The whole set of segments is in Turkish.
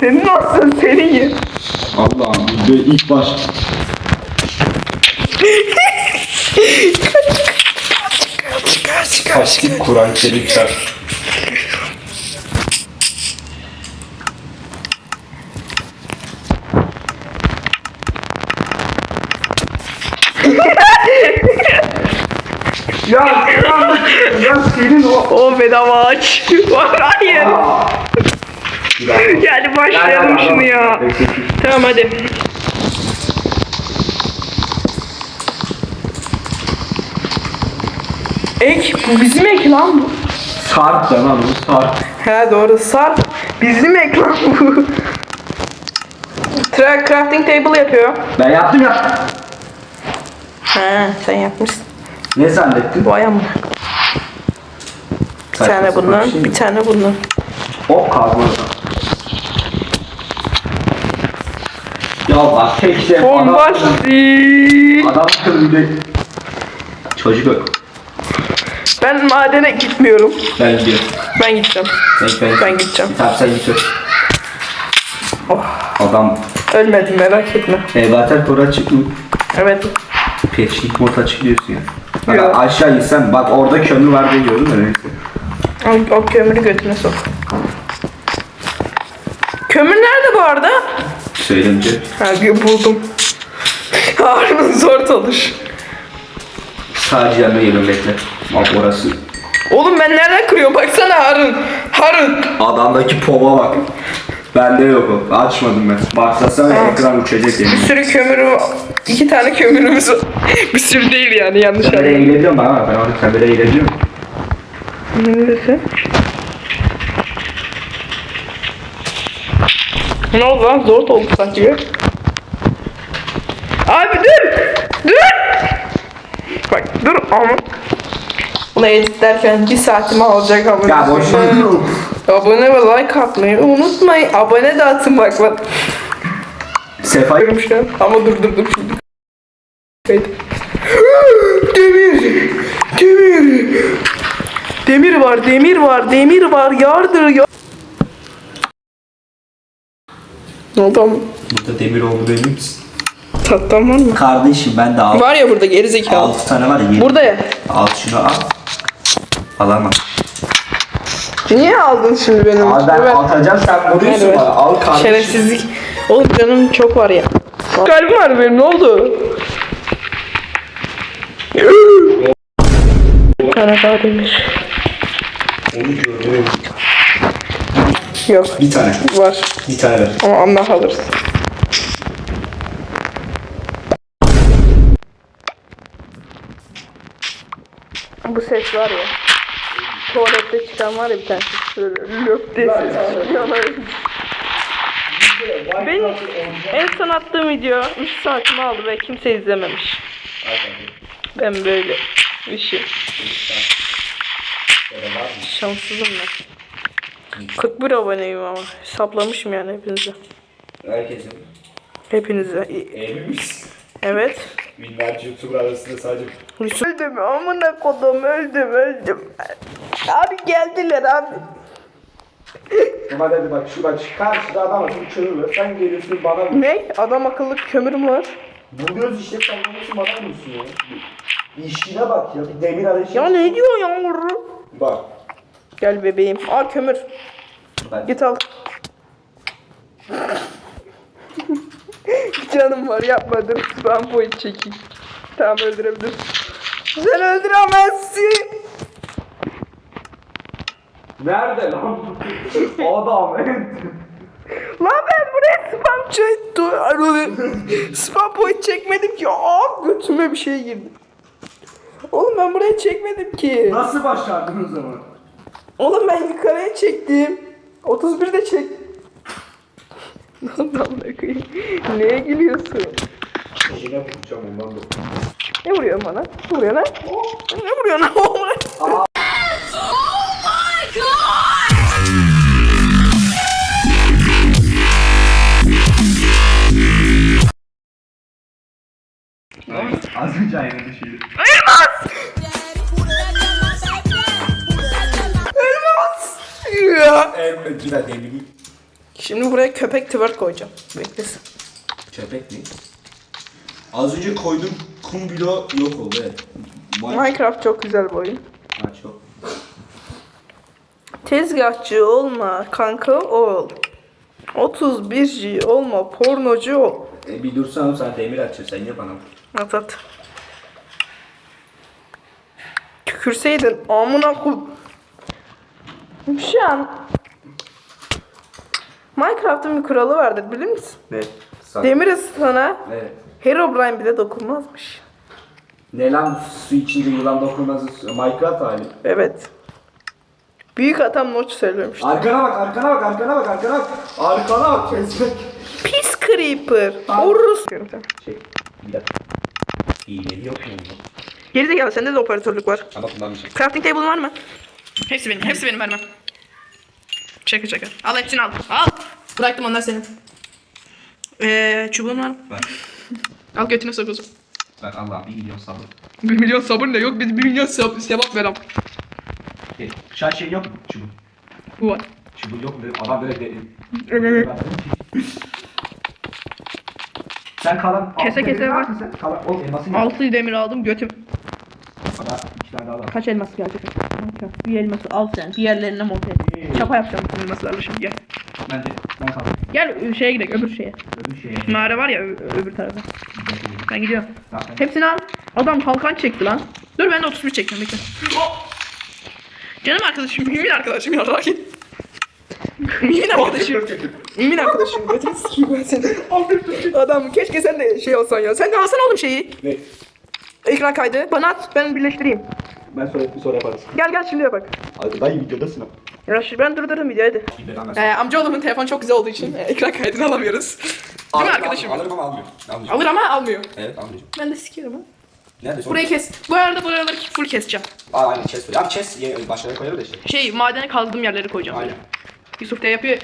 Senin olsun senin ye. Allah'ım ve ilk baş. Kaç kaç. Açtık Kur'an-ı Kerim çar. Ya ya, ya senin o. O bedava aç. Var hayır. Yani başlayalım şunu ya. Tamam hadi. Ek, bu bizim ek lan bu. Sarp da lan bu sarp. He doğru sarp. Bizim ek lan bu. Track crafting table yapıyor. Ben yaptım ya. He sen yapmışsın. Ne zannettin? Bu ayağım. Bir tane Saçma bundan, sapan şey. bir tane bundan. O kaldı Ya bak tek adam, Bombastik. adam kırıldı. Çocuk yok. Ben madene gitmiyorum. Ben gidiyorum. Ben gideceğim. Ben, ben, Ben gideceğim. Tamam sen git. Oh, Adam ölmedim merak etme. Evater Tor açık mı? Evet. Peçlik mod açık diyorsun ya. Bak Yok. aşağı insen bak orada kömür var diye gördün mü o kömürü götüne sok. Kömür nerede bu arada? Söyleyince. Ha bir buldum. Harun zor çalış. Sadece yanına geliyorum bekle. Bak orası. Oğlum ben nereden kırıyorum? Baksana Harun. Harun. Adamdaki pova bak. Bende yok o. Açmadım ben. Baksana ekran uçacak Bir yemin. sürü kömürüm iki tane kömürümüz var. bir sürü değil yani yanlış Kameraya anladım. eğilebiliyorum ben ama ben orada kameraya eğilebiliyorum. Neresi? Ne oldu lan? Zor oldu sanki. Abi dur! Dur! Bak dur ama. Bunu editlerken bir saatimi alacak ama. Ya boş ver. Abone ve like atmayı unutmayın. Abone de atın bak bak. Sefa. Ama dur dur dur şimdi. Kayıt. Demir! Demir! Demir var, demir var, demir var. Yardır ya. Ne oldu ama? Burada demir oldu benim misin? Tattan var mı? Kardeşim ben de al. Var ya burada geri zekalı. 6 tane var ya. yedi. Burada ya. Al şunu al. Alamam. Niye aldın şimdi benim? Abi ben Evet. atacağım sen vuruyorsun Evet. bana. Al kardeşim. Şerefsizlik. Oğlum canım çok var ya. Kalbim var benim ne oldu? Daha demir. Onu gördüm. Yok Bir tane. var Bir tane ver. ama Allah alırız. Bu ses var ya. Tuvalette çıkan var ya bir tane ses löp diye ses çıkıyor. Benim en son attığım video 3 saatimi aldı ve kimse izlememiş. Ben böyle bir şey. Şanssızım ben. 41 aboneyim ama. Hesaplamışım yani hepinize. Herkesin. Hepinize. Emin misin? Evet. Binlerce YouTuber arasında sadece Öldüm amına kodum öldüm öldüm. Abi geldiler abi. Ama dedi bak şu bak karşıda adam akıllı kömür var. Sen geliyorsun bana Ne? Adam akıllı kömürüm var. Buluyoruz işte sen buluyorsun bana mısın ya? İşine bak ya bir demir arayışı. Ya ne diyor yavru? Bak. Gel bebeğim. Aa kömür. Ben Git al. Canım var yapma dur. Ben point çekeyim. Tamam öldürebilirsin. Sen öldüremezsin. Nerede lan? Adam Lan ben buraya spam çektim. spam point çekmedim ki. Aa götüme bir şey girdi. Oğlum ben buraya çekmedim ki. Nasıl başardın o zaman? Oğlum ben yukarıya çektim. 31 de çek. Lan bakayım. Neye gülüyorsun? Yine vuracağım ondan da. Ne vuruyorsun bana? Ne vuruyorsun lan? Ne vuruyorsun lan? Az köpek twerk koyacağım. Beklesin. Köpek mi? Az önce koyduğum kum bloğu yok oldu evet. Minecraft çok güzel bir oyun. Ha, çok. Tezgahçı olma kanka ol. 31G olma pornocu ol. E, bir dursana sen demir açıyorsun sen niye bana? At at. Tükürseydin amına koy. Şu an Minecraft'ın bir kuralı vardır bilir misin? Ne? Sen. Demir ısıtana Evet. Herobrine bile dokunmazmış. Ne lan su içince yılan dokunmaz Minecraft hali. Evet. Büyük atam Noç söylemiş. Arkana bak arkana bak arkana bak arkana bak. Arkana bak kesmek. Pis Creeper. Tamam. Urus. Şey bir dakika. İğneli yok mu? Gerizekalı sende de operatörlük var. Ama bir şey. Crafting table var mı? Hepsi benim. Hepsi benim vermem. Şaka şaka. Al hepsini al. Al. Bıraktım onlar senin. Eee çubuğun var mı? Ver. Al götüne sok o zaman. Ver Allah'ım bir milyon sabır. 1 milyon sabır ne yok biz 1 milyon sab sevap verem. Şey, Şan şey yok mu? Çubuk. Bu var. Çubuk yok mu? Adam böyle dedi. Sen kalan... Kese altı kese demir var. mı Sen kalan... Oğlum elması ne? 6 demir aldım götüm. Bana iki tane daha var. Kaç elmas gelecek? Bir elması al sen. Diğerlerine monte et. Çapa yapacağım bu elmaslarla şimdi gel. Ben de ben kaldım. Gel şeye gidelim öbür şeye. Öbür şeye. Mağara var ya öbür tarafa. Ben gidiyorum. Tamam. Hepsini al. Adam kalkan çekti lan. Dur ben de 31 çekeceğim bekle. Canım arkadaşım, mümin arkadaşım ya git. Mümin arkadaşım. Mümin arkadaşım. Götünü sikeyim ben seni. Adam keşke sen de şey olsan ya. Sen de alsana oğlum şeyi. Ne? Ekran kaydı. Bana at ben birleştireyim. Ben sonra sonra yaparız. Gel gel şimdi bak. Hadi dayı videodasın ama. Ya şu- ben durdururum videoyu hadi. Ee, amcaoğlumun telefonu çok güzel olduğu için e, ekran kaydını alamıyoruz. Değil mi arkadaşım? Alırım ama almıyor. Almayacağım. Alır ama almıyor. Evet almayacağım. Ben de sikerim ha. Nerede sonra? Burayı kes. Bu arada buraları full keseceğim. Aa aynen chest böyle. Abi chest ye- başlarına koyarım da işte. Şey madene kazdığım yerleri koyacağım. Aynen. Yusuf de yapıyor.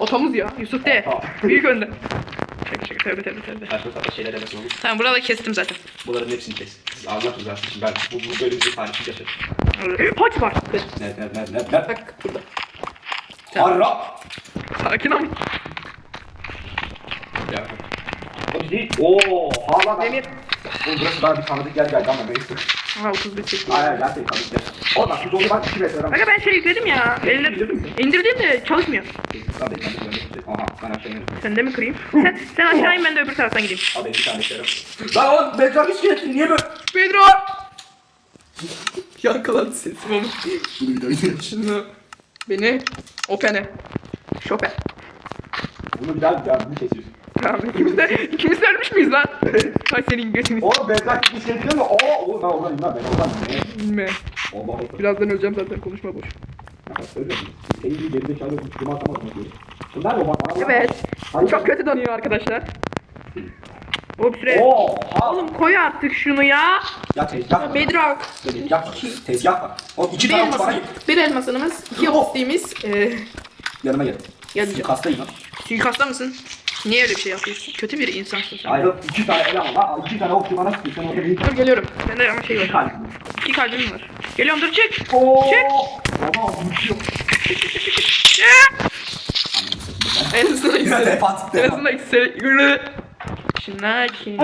Otomuz ya. Yusuf de. Büyük önde. Şaka şaka tövbe tövbe tövbe. Saçma sapan şeyler demesi olur. Tamam buraları kestim zaten. Bunların hepsini kes. Siz Allah rızası için ben bu, bu bölümde tarifi yaşadım. Haç var. Ne ne ne ne ne? Bak burada. Harra! Sakin ama. Ya. O değil. Oo, hala. Demir. Oğlum burası daha bir tanıdık yer geldi ama neyse. Ha 31 çektim. Aynen gerçekten. Oğlum bak biz onu bak 2 metre ama. Aga ben şey yükledim ya. Eline indirdim de çalışmıyor. Abi ben de Aha ben aşağı inerim. Sen de mi kırayım? sen, sen aşağı in ben de öbür taraftan gideyim. Abi bir tane işlerim. Lan oğlum Bedrock iskeletini niye böyle? Pedro! Yankıladı sesim ama. Bunu bir daha izleyelim. Şunu. Beni. Open'e. Chopin. Bunu bir daha bir daha bunu kesiyoruz. Tamam ikimiz de, ikimiz de ölmüş müyüz lan? Hay senin götünü. Oğlum Bedrock iskeletini mi? Oo, oğlum ben oradan inmem ben oradan inmem. Allah Allah. Birazdan öleceğim zaten konuşma boş. Mi? Senin gibi geri zekalı bir atamadım diyor. Bunlar mı bak? Evet. Hayır. Çok kötü donuyor arkadaşlar. O bir süre. Oo, Oğlum koy artık şunu ya. Ya tezgah var. Bedrock. Tezgah var. Tezgah var. O iki Bir tane elmasın, git. bir elmasınımız, iki ostiğimiz. Ee, Yanıma gel. Geleceğim. Kastayım lan. suikasta mısın? Niye öyle bir şey yapıyorsun? Kötü bir insansın sen. Hayır iki tane eleman var. İki tane okçu bana sıkıyor. Sen orada bir Dur geliyorum. Bende ama şey var. tane. İki kalbim var. Geliyorum dur çık. Oo. Çık. Baba düşüyor. En azından Yine ikisi. defat. En azından ikisi. Yürü. Şimdi kim?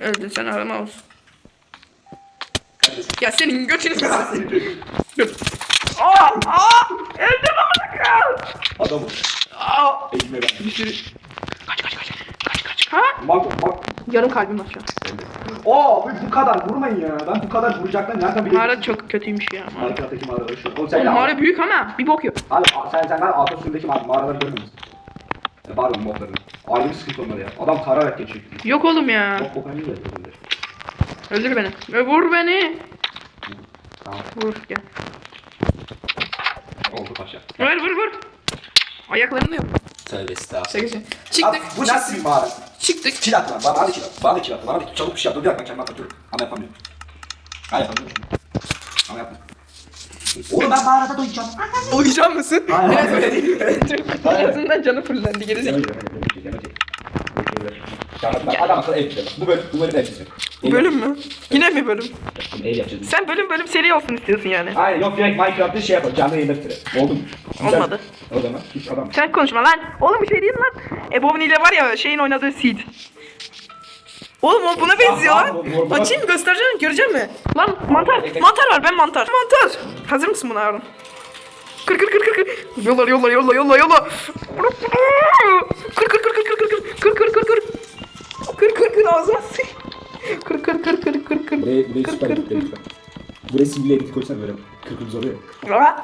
Öldün sen arama olsun. Ya senin götünü Dur. Aa! Aa! Öldüm amına kal. Adamı. Aa! Eğime ben. Bir sürü. Kaç kaç kaç. Kaç kaç. Ha? Bak bak. Yarım kalbim var şu an. Oo bu- bu kadar vurmayın ya. Ben bu kadar vuracaklar nereden bileyim? Mağara çok kötüymüş ya. Mağara. Minecraft'taki mağaraları şu. Oğlum sen Oğlum mağara büyük ama bir bok yok. Abi sen sen ben altın suyundaki mağ- mağaraları görmüyor musun? Ya pardon modlarını. Ayrı bir sıkıntı onlar ya. Adam tararak geçiyor. Yok oğlum ya. Bok bok önemli değil. Öldür beni. Ö, Vur beni. Tamam. Vur gel. Oldu paşa. Vur vur vur. Ayaklarını yok. Tövbe estağfurullah. Şaka şaka. Abi Çıktık. bu nasıl bir mağara? Çıktık. Kil at lan. Bana da kil at. Bana da kil at. Bana da çabuk bir şey yap. Dur bir dakika kendime atıyorum. Ama yapamıyorum. Ha yapamıyorum. Ama yapma. Oğlum ben mağarada doyacağım. Uyuyacak mısın? Hayır, hayır. öyle değil. En azından canı fullendi gerizekalı. Adam akıllı ev yapacağız. Bu bölüm, bu bölüm ev yapacağız. Bölüm mü? Yine mi bölüm? Ev yapacağız. Sen bölüm bölüm seri olsun istiyorsun yani. Aynen yok direkt Minecraft'ta şey yapalım. Canlı yayında bitirelim. Oldu mu? Olmadı. O zaman hiç adam. Sen konuşma lan. Oğlum bir şey mi lan. Ebony ile var ya şeyin oynadığı Seed. Oğlum o buna benziyor Ah, lan. bu- bu- bu- Açayım göstereceğim görecek mi? Lan mantar. Mantar var ben mantar. Mantar. Hazır mısın buna Harun? Kır kır kır kır kır. Yolla yolla yolla yolla yolla. Kır kır kır kır kır kır kır. Kır kır kır kır. Kır kır kır ağzına sık. Kır kır kır kır kır kır. Buraya, buraya Kır süper kır kır. Buraya simli edit koysana böyle. Kırkımız oluyor. Aa!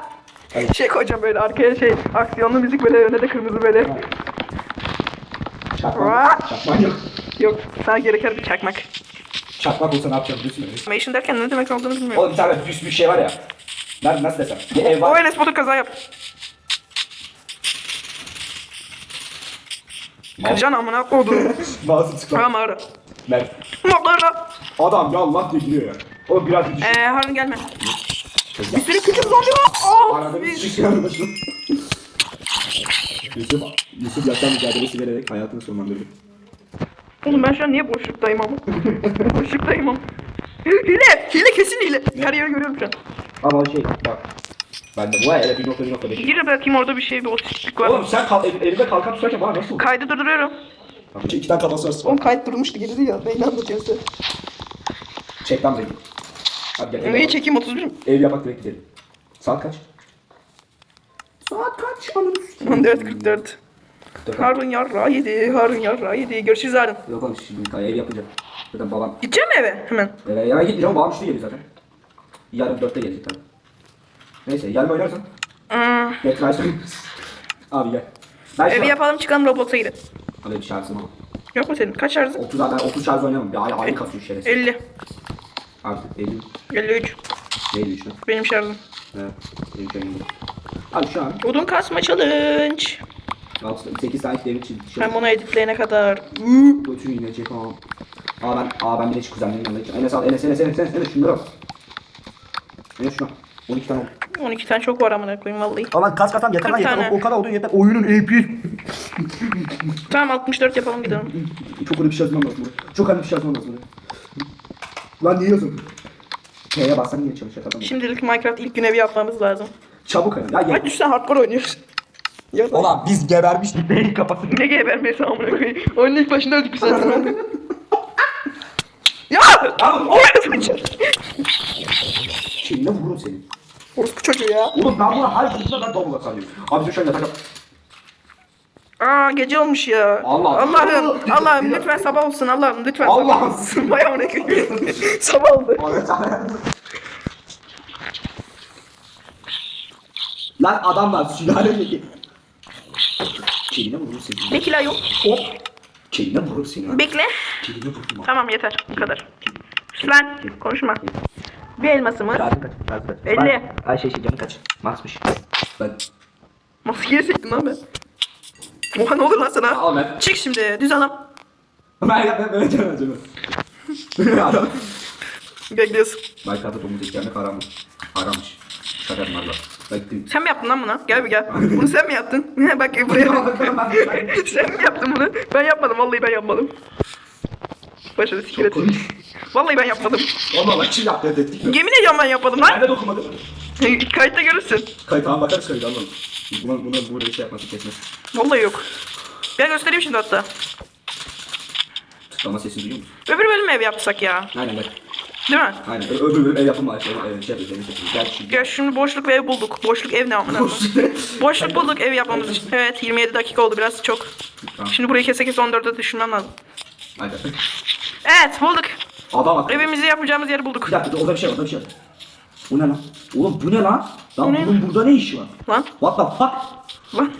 Şey koyacağım böyle arkaya şey aksiyonlu müzik böyle öne de kırmızı böyle. Çakmak. Aa! Çakmak yok. Yok sana gereken bir çakmak. Çakmak olsa ne yapacağım biliyorsun mu? Animation derken ne demek olduğunu bilmiyorum. Oğlum bir tane büyük bir şey var ya. Nerede nasıl desem? Bir ev O var. Enes Batur kaza yap. Kırcan amına koydum. Bazı tıklar. Tamam ağrı. Ver. Moklara. Adam ya Allah diye gülüyor ya. Oğlum biraz bir düşün. Eee Harun gelme. Bir sürü küçük zombi var. Aa, Arada bir biz- düşüş yanılmışım. Yusuf, Yusuf yaşam mücadelesi vererek hayatını sonlandırdı. Oğlum ben şu an niye boşluktayım ama? boşluktayım ama. Hile! Hile kesin hile. Her yeri görüyorum şu an. Ama o şey bak. Ben de bu ay hele 1.1.5. Gir bakayım orada bir şey bir otistiklik var. Oğlum sen kal, el, elinde kalkan tutarken bana nasıl? Kaydı durduruyorum. Tamam, iki tane kafası arası var. Oğlum kayıt durmuştu geride ya. Neyini anlatıyorsun Çek lan beni. Hadi gel. Neyi çekeyim 31 mi? Ev yapak direkt gidelim. Saat kaç? Saat kaç? Ananı sikeyim. 14.44. Dört. Harun yarra yedi. Harun yarra yedi. Görüşürüz Harun. Yok oğlum şimdi kay ev yapacağım. Zaten babam. Gideceğim mi eve? Hemen. Ee, ya gitmeyeceğim babam üçte geliyor zaten. Yarın dörtte gelecek tabii. Neyse yarın oynarsan. Hmm. Bekler Abi gel. Ben şu Evi an- yapalım çıkalım Roblox'a gidelim. Abi bir şarjım ama. Yok mu senin? Kaç şarjın? 30 ben 30 şarj oynamam. Bir ay ay kasıyor şerefsiz. 50. Abi 50 53. 53 lan. Benim şarjım. Evet. 53 oynamam. Abi şu an Odun kasma challenge. 8 saat devir için. Ben bunu editleyene kadar. Götür yine cep al. Aa ben, aa ben şu kuzenlerin yanına gideceğim. Enes al, Enes, Enes, Enes, Enes, Enes şunları al. Enes şunu al. 12 tane oldu. 12 tane çok var amına koyayım vallahi. Aman kas katam yeter lan, yeter. O- o kadar oldu yeter. Oyunun AP. Tamam 64 yapalım gidelim. Çok önemli bir şey yazmam lazım buraya. Çok önemli bir şey yazmam lazım buraya. Lan niye yazın? T'ye bassan niye çalışacak adam? Şimdilik Minecraft ilk gün evi yapmamız lazım. Çabuk hadi. Ya Hadi ye. düşsen hardcore oynuyoruz. Ya da- Ulan biz gebermiştik. Neyin kafasını? Ne gebermesi amına koyayım. Oyunun ilk başında öldük biz zaten. ya! Abi, O. Şeyine vururum seni. Orospu çocuğu ya. Oğlum ben bunu her kutusunda ben davula sanıyorum. Abi dur şöyle yap. Aa gece olmuş ya. Allah. Allah'ım. Allah'ım lütfen sabah olsun Allah'ım lütfen sabah Allah'ım. olsun. Bayağı koyayım. sabah oldu. Lan adamlar sülale yedi. Şeyine vurur seni. Ne kila yok? Hop. Şeyine vurur seni. Bekle. Şeyine vurur. Tamam yeter. Bu kadar. Lan konuşma. Bir elmasımız. Canın kaç? Canın kaç? Elli. Ben- Ay şey canın kaç? Max'mış. Ben. Maskeyi sektim lan ben. Oha ne olur lan sana? Al ben. Çık şimdi düz adam. Ben ben böyle canım acaba. Adam. Bekliyorsun. Minecraft'ta domuz eklerine haram mı? Harammış. Şaka yapma Allah. Bekleyin. Sen mi yaptın lan bunu? Gel bir gel. Bunu sen mi yaptın? Bak buraya. sen mi yaptın bunu? Ben yapmadım. Vallahi ben yapmadım. Başarı sikir et. Vallahi ben yapmadım. Allah Allah kim yaptı dedik mi? Yemin ediyorum ben yapmadım Ben lan. de dokunmadım. Kayıtta görürsün. Kayıt tamam bakarız kayıt anladım. Buna, buna burada şey yapması kesmez. Vallahi yok. Ben göstereyim şimdi hatta. Tıklama sesini duyuyor musun? Öbür bölüm ev yapsak ya. Aynen bak. Değil mi? Aynen. Ö- Öbür bölüm ev yapımı var. Şey, şey yapıyoruz. Gel şimdi. Ya şimdi boşluk ve ev bulduk. Boşluk ev ne amına? Boşluk bulduk ev yapmamız için. Evet 27 dakika oldu biraz çok. Tamam. Şimdi burayı kese kese 14'e düşünmem lazım. Aynen. Evet bulduk. Adam bak. Evimizi yapacağımız yeri bulduk. Bir dakika dur, orada bir şey var. Orada bir şey var. Bu ne lan? Oğlum bu ne lan? Lan Bu ne? bunun burada ne işi var? Lan What the fuck? lan.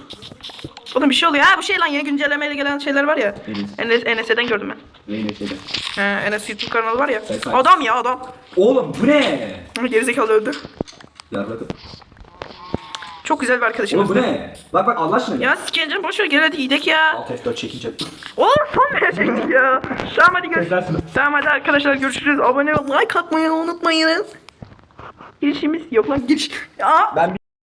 Oğlum bir şey oluyor. Ha bu şey lan yeni güncellemeyle gelen şeyler var ya. Evet. Enes, NS'den gördüm ben. Neyine şeyde. He, Enes YouTube kanalı var ya. Say. Adam ya adam. Oğlum bu ne? Gerizekalı öldü. Yarladım. Çok güzel bir arkadaşımız. Oğlum bu ne? Bak bak Allah aşkına. Ya sikencem boş ver gel hadi gidelim ya. Alt F4 çekince. Oğlum son verecektik ya. Tamam hadi görüşürüz. Tamam hadi arkadaşlar görüşürüz. Abone ol, like atmayı unutmayın. Girişimiz yok lan giriş. Ya. Ben